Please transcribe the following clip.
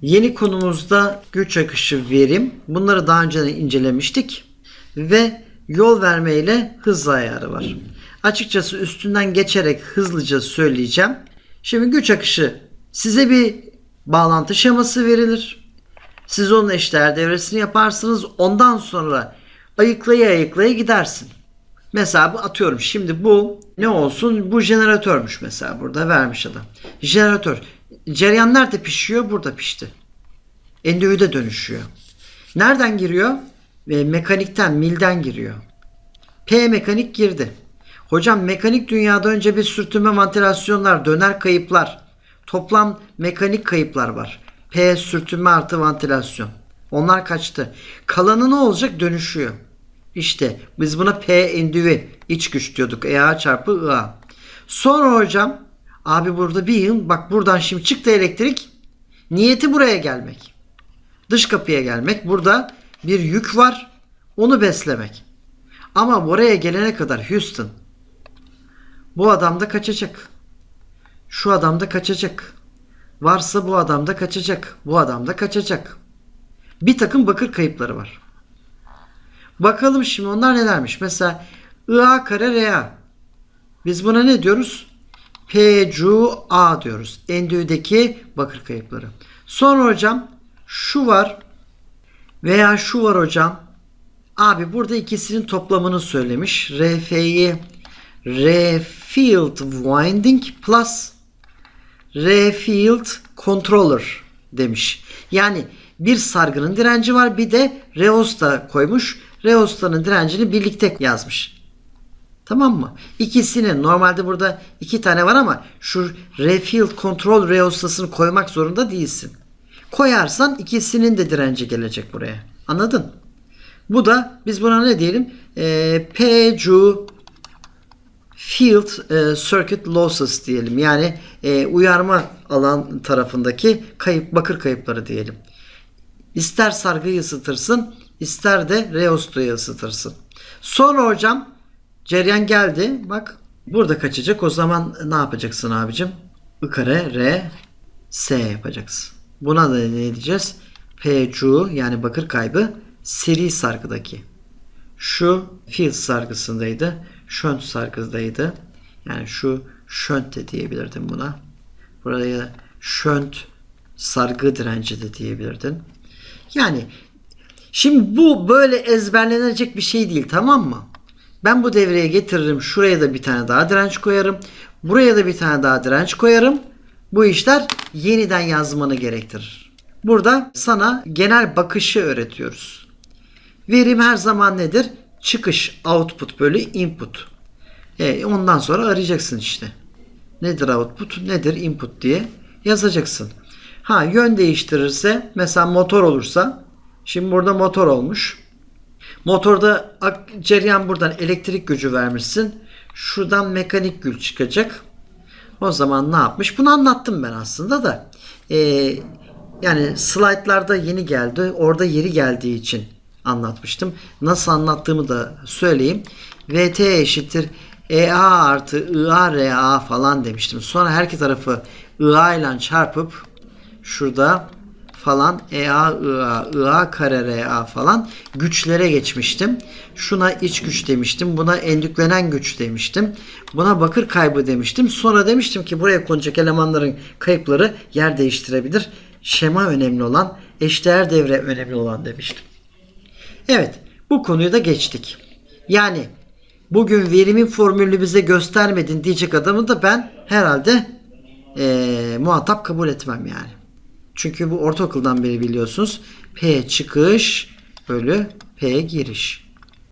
Yeni konumuzda güç akışı verim. Bunları daha önce de incelemiştik. Ve yol verme ile hız ayarı var. Açıkçası üstünden geçerek hızlıca söyleyeceğim. Şimdi güç akışı size bir bağlantı şeması verilir. Siz onun eşdeğer devresini yaparsınız. Ondan sonra ayıklaya ayıklaya gidersin. Mesela bu atıyorum şimdi bu ne olsun? Bu jeneratörmüş mesela burada vermiş adam. Jeneratör. Cereyan nerede pişiyor? Burada pişti. Endüğüde dönüşüyor. Nereden giriyor? E, mekanikten, milden giriyor. P mekanik girdi. Hocam mekanik dünyada önce bir sürtünme vantilasyonlar, döner kayıplar, toplam mekanik kayıplar var. P sürtünme artı vantilasyon. Onlar kaçtı. Kalanı ne olacak? Dönüşüyor. İşte biz buna P endüvi iç güç diyorduk. EA çarpı IA. Sonra hocam abi burada bir yıl bak buradan şimdi çıktı elektrik. Niyeti buraya gelmek. Dış kapıya gelmek. Burada bir yük var. Onu beslemek. Ama buraya gelene kadar Houston bu adam da kaçacak. Şu adam da kaçacak. Varsa bu adam da kaçacak. Bu adam da kaçacak. Bir takım bakır kayıpları var. Bakalım şimdi onlar nelermiş. Mesela IA kare RA. Biz buna ne diyoruz? PCA diyoruz. Endüdeki bakır kayıpları. Sonra hocam şu var veya şu var hocam. Abi burada ikisinin toplamını söylemiş. RF'yi Refield Winding plus Refield Controller demiş. Yani bir sargının direnci var bir de Reosta koymuş. Reosta'nın direncini birlikte yazmış. Tamam mı? İkisinin normalde burada iki tane var ama şu Refield Control Reostas'ını koymak zorunda değilsin. Koyarsan ikisinin de direnci gelecek buraya. Anladın? Bu da biz buna ne diyelim? Ee, PCU Field e, Circuit Losses diyelim. Yani e, uyarma alan tarafındaki kayıp bakır kayıpları diyelim. İster sargıyı ısıtırsın, ister de reostoyu ısıtırsın. Sonra hocam cereyan geldi. Bak burada kaçacak. O zaman ne yapacaksın abicim? I kare R S yapacaksın. Buna da ne diyeceğiz? PCU yani bakır kaybı seri sargıdaki. Şu field sargısındaydı. Şönt sargıdaydı. Yani şu şönt de diyebilirdim buna. Buraya şönt sargı direnci de diyebilirdin. Yani şimdi bu böyle ezberlenecek bir şey değil tamam mı? Ben bu devreye getiririm. Şuraya da bir tane daha direnç koyarım. Buraya da bir tane daha direnç koyarım. Bu işler yeniden yazmanı gerektirir. Burada sana genel bakışı öğretiyoruz. Verim her zaman nedir? Çıkış output bölü input. E, ondan sonra arayacaksın işte. Nedir output, nedir input diye yazacaksın. Ha yön değiştirirse mesela motor olursa şimdi burada motor olmuş. Motorda cereyan buradan elektrik gücü vermişsin. Şuradan mekanik güç çıkacak. O zaman ne yapmış? Bunu anlattım ben aslında da. E, yani slaytlarda yeni geldi. Orada yeri geldiği için anlatmıştım. Nasıl anlattığımı da söyleyeyim. VT eşittir EA artı IA RA falan demiştim. Sonra her iki tarafı IA ile çarpıp şurada falan EA IA IA kare RA falan güçlere geçmiştim. Şuna iç güç demiştim. Buna endüklenen güç demiştim. Buna bakır kaybı demiştim. Sonra demiştim ki buraya konacak elemanların kayıpları yer değiştirebilir. Şema önemli olan, eşdeğer devre önemli olan demiştim. Evet, bu konuyu da geçtik. Yani bugün verimin formülünü bize göstermedin diyecek adamı da ben herhalde eee, muhatap kabul etmem yani. Çünkü bu ortaokuldan beri biliyorsunuz P çıkış bölü P giriş.